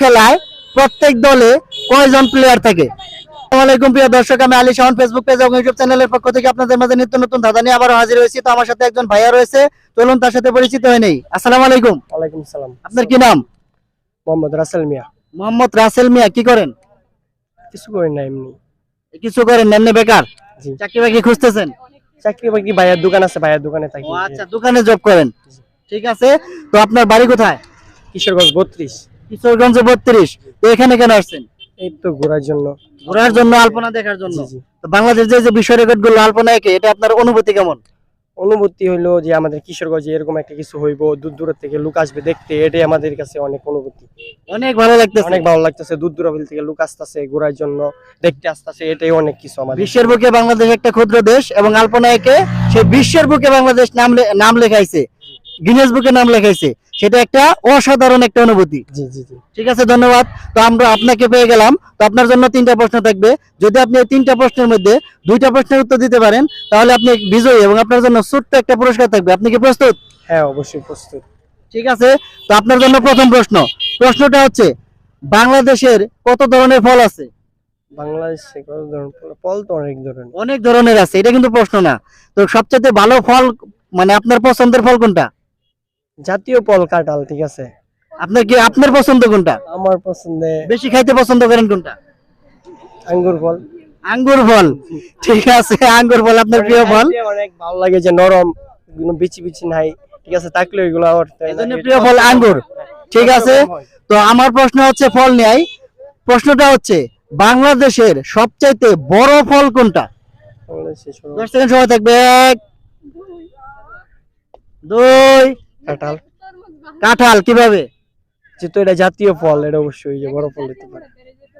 খেলায় প্রত্যেক দলে কয়জন প্লেয়ার থাকে? আসসালামু আলাইকুম প্রিয় দর্শক আমি আলী শাহন ফেসবুক পেজ এবং ইউটিউব চ্যানেলের পক্ষ থেকে আপনাদের মাঝে নিত্য নতুন ধাঁধা নিয়ে আবারও হাজির হয়েছি। তো আমার সাথে একজন ভাইয়া রয়েছে। চলুন তার সাথে পরিচিত হয়ে নেই। আসসালামু আলাইকুম। ওয়ালাইকুম সালাম আপনার কি নাম? মোহাম্মদ রাসেল মিয়া। মোহাম্মদ রাসেল মিয়া কি করেন? কিছু করি না এমনি। কিছু করেন এমনি বেকার? চাকরি বাকরি খুঁজতেছেন? চাকরি বাকরি ভাইয়ের দোকান আছে ভাইয়ের দোকানে থাকি। ও আচ্ছা দোকানে জব করেন। ঠিক আছে। তো আপনার বাড়ি কোথায়? কিশোরগঞ্জ বত্রিশ। কিশোরগঞ্জ বত্রিশ। তো এখানে কেন আসছেন? এই তো ঘোরার জন্য। ঘোরার জন্য আলপনা দেখার জন্য। তো বাংলাদেশ যে যে বিশ্ব রেকর্ডগুলো আলপনা একে এটা আপনার অনুভূতি কেমন? অনুভূতি হইল যে আমাদের কিশোরগঞ্জে এরকম একটা কিছু হইব দূর দূর থেকে লোক আসবে দেখতে এটাই আমাদের কাছে অনেক অনুভূতি। অনেক ভালো লাগতেছে। অনেক ভালো লাগতেছে দূর দূরাবিল থেকে লোক আসতেছে ঘোরার জন্য দেখতে আসতেছে এটাই অনেক কিছু আমাদের। বিশ্বের বুকে বাংলাদেশ একটা ক্ষুদ্র দেশ এবং আলপনা একে সে বিশ্বের বুকে বাংলাদেশ নাম নাম লেখাইছে। গিনেস বুকে নাম লেখাইছে। সেটা একটা অসাধারণ একটা অনুভূতি। জি জি জি। ঠিক আছে ধন্যবাদ। তো আমরা আপনাকে পেয়ে গেলাম। তো আপনার জন্য তিনটা প্রশ্ন থাকবে। যদি আপনি এই তিনটা প্রশ্নের মধ্যে দুইটা প্রশ্নের উত্তর দিতে পারেন তাহলে আপনি বিজয়ী এবং আপনার জন্য ছোট্ট একটা পুরস্কার থাকবে। আপনি কি প্রস্তুত? হ্যাঁ অবশ্যই প্রস্তুত। ঠিক আছে তো আপনার জন্য প্রথম প্রশ্ন। প্রশ্নটা হচ্ছে বাংলাদেশের কত ধরনের ফল আছে? বাংলাদেশে কত ধরনের ফল? ফল তো অনেক ধরনের। অনেক ধরনের আছে এটা কিন্তু প্রশ্ন না। তো সবচেয়ে ভালো ফল মানে আপনার পছন্দের ফল কোনটা? জাতীয় ফল কাঁঠাল ঠিক আছে? আপনার কি আপনার পছন্দ কোনটা? আমার পছন্দে বেশি খাইতে পছন্দ করেন কোনটা? আঙ্গুর ফল। আঙ্গুর ফল। ঠিক আছে আঙ্গুর ফল আপনার প্রিয় ফল? অনেক ভালো লাগে যে নরম কোনো বিচি বিচি নাই ঠিক আছে? থাকলে ওইগুলো আবার এই প্রিয় ফল আঙ্গুর। ঠিক আছে? তো আমার প্রশ্ন হচ্ছে ফল নেই প্রশ্নটা হচ্ছে বাংলাদেশের সবচাইতে বড় ফল কোনটা? বাংলাদেশে দশ সেকেন্ড সময় থাকবে। এক দুই কাঁঠাল। কাঁঠাল। কীভাবে? যেহেতু এটা জাতীয় ফল এটা অবশ্যই যে বড় ফল হতে পারে।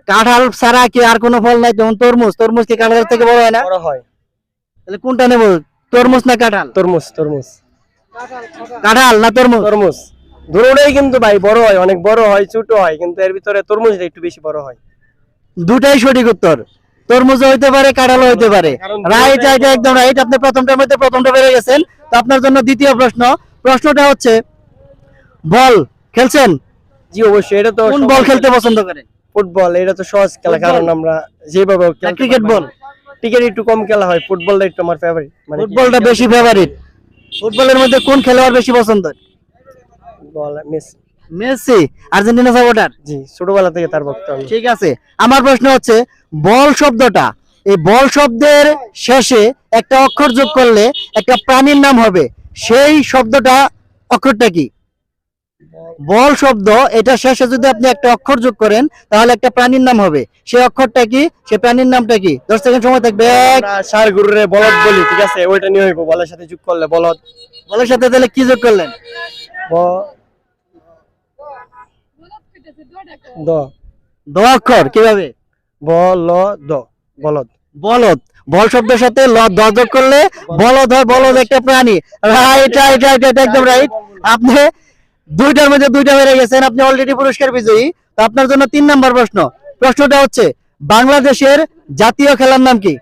কাঁঠাল ছাড়া কি আর কোনো ফল নাই? যেমন তরমুজ তরমুজ কি কাঁঠালের থেকে বড় হয় না? বড় হয়। তাহলে কোনটা নেব? তরমুজ না কাঁঠাল? তরমুজ তরমুজ। কাঁঠাল না তরমুজ? তরমুজ। দুটোটাই কিন্তু ভাই বড় হয় অনেক বড় হয় ছোট হয় কিন্তু এর ভিতরে তরমুজটা একটু বেশি বড় হয়। দুটাই সঠিক উত্তর। তরমুজ হইতে পারে কাঁঠালও হইতে পারে। রাইট রাইট একদম রাইট আপনি প্রথমটার মধ্যে প্রথমটা বেড়ে গেছেন। তো আপনার জন্য দ্বিতীয় প্রশ্ন প্রশ্নটা হচ্ছে বল খেলছেন? জি অবশ্যই এটা তো কোন বল খেলতে পছন্দ করেন ফুটবল এটা তো সহজ খেলা কারণ আমরা যেভাবে ক্রিকেট বল। ক্রিকেট একটু কম খেলা হয় ফুটবলটা একটু আমার ফেভারিট মানে ফুটবলটা বেশি ফেভারিট ফুটবলের মধ্যে কোন খেলোয়াড় বেশি পছন্দ? বল মেসি। Messi Argentina supporter? জি ছোটবেলা থেকে তার ভক্ত আমি। ঠিক আছে আমার প্রশ্ন হচ্ছে বল শব্দটা এই বল শব্দের শেষে একটা অক্ষর যোগ করলে একটা প্রাণীর নাম হবে। সেই শব্দটা অক্ষরটা কি? বল শব্দ এটা শেষে যদি আপনি একটা অক্ষর যোগ করেন তাহলে একটা প্রাণীর নাম হবে। সেই অক্ষরটা কি? সেই প্রাণীর নামটা কি? দশ সেকেন্ড সময় থাকবে। সার গরুরে বলদ বলি ঠিক আছে? ওইটা নিয়ে হইব বলের সাথে যোগ করলে বলদ। বলের সাথে তাহলে কি যোগ করলেন? দ। দ অক্ষর কীভাবে? বল দ বলদ। বলদ। বল শব্দের সাথে ল করলে বলদ হয় বলদ একটা প্রাণী। রাইট রাইট রাইট রাইট একদম রাইট আপনি দুইটার মধ্যে দুইটা বেড়ে গেছেন আপনি অলরেডি পুরস্কার বিজয়ী। তো আপনার জন্য তিন নাম্বার প্রশ্ন। প্রশ্নটা হচ্ছে বাংলাদেশের জাতীয় খেলার নাম কি?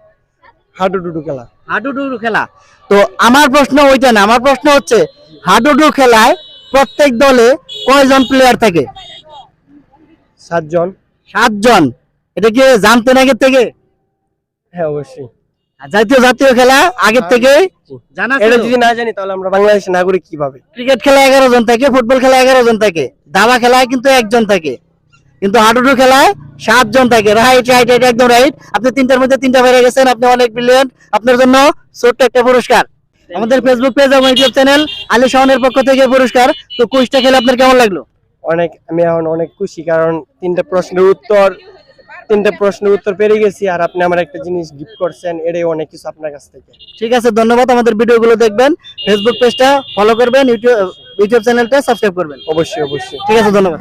হাডুডুডু খেলা। হাডুডু খেলা। তো আমার প্রশ্ন ওইটা না আমার প্রশ্ন হচ্ছে হাডুডু খেলায় প্রত্যেক দলে কয়জন প্লেয়ার থাকে? সাতজন। সাতজন। এটা কি জানতেন আগের থেকে? হ্যাঁ অবশ্যই। জাতীয় জাতীয় খেলা আগের থেকে জানা এটা যদি না জানি তাহলে আমরা বাংলাদেশের নাগরিক কীভাবে? ক্রিকেট খেলা এগারো জন থাকে ফুটবল খেলা এগারো জন থাকে দাবা খেলায় কিন্তু একজন থাকে। কিন্তু হাডুডু খেলায় সাত জন থাকে। রাইট রাইট রাইট একদম রাইট আপনি তিনটার মধ্যে তিনটা বেড়ে গেছেন আপনি অনেক ব্রিলিয়েন্ট আপনার জন্য ছোট্ট একটা পুরস্কার। আমাদের ফেসবুক পেজ এবং ইউটিউব চ্যানেল আলী শাহনের পক্ষ থেকে পুরস্কার। তো কুইজটা খেলে আপনার কেমন লাগল? অনেক আমি এখন অনেক খুশি কারণ তিনটা প্রশ্নের উত্তর তিনটা প্রশ্নের উত্তর পেরে গেছি আর আপনি আমার একটা জিনিস গিফট করছেন এটাই অনেক কিছু আপনার কাছ থেকে। ঠিক আছে ধন্যবাদ। আমাদের ভিডিওগুলো দেখবেন। ফেসবুক পেজটা ফলো করবেন ইউটিউব ইউটিউব চ্যানেলটা সাবস্ক্রাইব করবেন। অবশ্যই অবশ্যই। ঠিক আছে ধন্যবাদ।